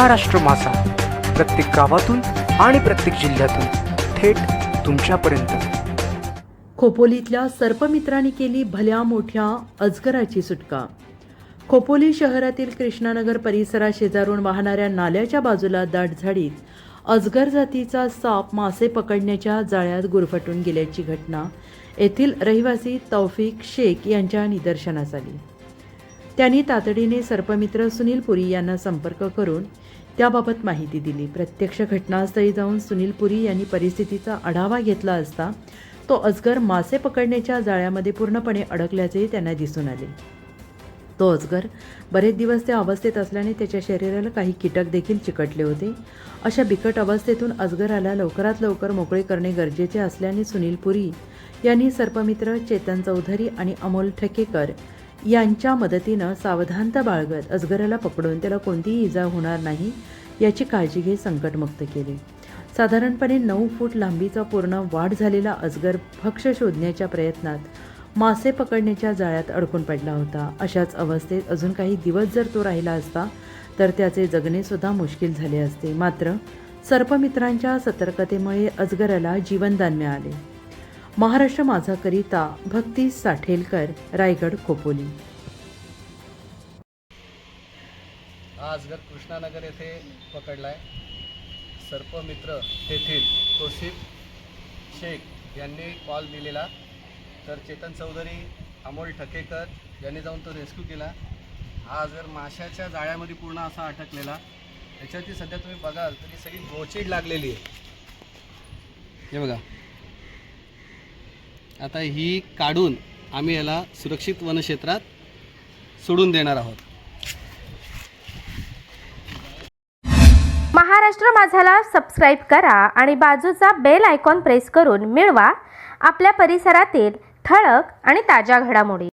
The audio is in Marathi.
महाराष्ट्र मासा. प्रत्येक गावातून आणि प्रत्येक जिल्ह्यातून थेट तुमच्यापर्यंत. खोपोलीतल्या सर्पमित्रांनी केली भल्या मोठ्या अजगराची सुटका. खोपोली शहरातील कृष्णानगर परिसरात शेजारून वाहणाऱ्या नाल्याच्या बाजूला दाट झाडीत अजगर जातीचा साप मासे पकडण्याच्या जाळ्यात गुरफटून गेल्याची घटना येथील रहिवासी तौफिक शेख यांच्या निदर्शनास आली. त्यांनी तातडीने सर्पमित्र सुनील पुरी यांना संपर्क करून त्याबाबत माहिती दिली. प्रत्यक्ष घटनास्थळी जाऊन सुनील पुरी यांनी परिस्थितीचा आढावा घेतला असता तो अजगर मासे पकडण्याच्या जाळ्यामध्ये पूर्णपणे अडकल्याचेही त्यांना दिसून आले. तो अजगर बरेच दिवस त्या अवस्थेत असल्याने त्याच्या शरीराला काही कीटक देखील चिकटले होते. अशा बिकट अवस्थेतून अजगराला लवकरात लवकर मोकळे करणे गरजेचे असल्याने सुनील पुरी यांनी सर्पमित्र चेतन चौधरी आणि अमोल ठकेकर यांच्या मदतीनं सावधानता बाळगत अजगराला पकडून त्याला कोणतीही इजा होणार नाही याची काळजी घेत संकटमुक्त केले. साधारणपणे नऊ फूट लांबीचा पूर्ण वाढ झालेला अजगर भक्ष शोधण्याच्या प्रयत्नात मासे पकडण्याच्या जाळ्यात अडकून पडला होता. अशाच अवस्थेत अजून काही दिवस जर तो राहिला असता तर त्याचे जगणेसुद्धा मुश्किल झाले असते. मात्र सर्पमित्रांच्या सतर्कतेमुळे अजगराला जीवनदान मिळाले. महाराष्ट्र माझाकरिता भक्ती साठेलकर रायगड खोपोली. आज घर कृष्णानगर येथे पकडलाय. सर्पमित्र तेथील तोसिफ शेख यांनी कॉल दिलेला. तर चेतन चौधरी अमोल ठकेकर यांनी जाऊन तो रेस्क्यू केला. हा जर माशाच्या जाळ्यामध्ये पूर्ण असा अटकलेला. याच्यावरती सध्या तुम्ही बघाल तर ही सगळी गोचीड लागलेली आहे. हे बघा. आता ही काढून आम्ही याला सुरक्षित वनक्षेत्रात सोडून देणार आहोत. महाराष्ट्र माझाला सबस्क्राईब करा आणि बाजूचा बेल आयकॉन प्रेस करून मिळवा. आपल्या परिसरातील ठळक आणि ताज्या घडामोडी.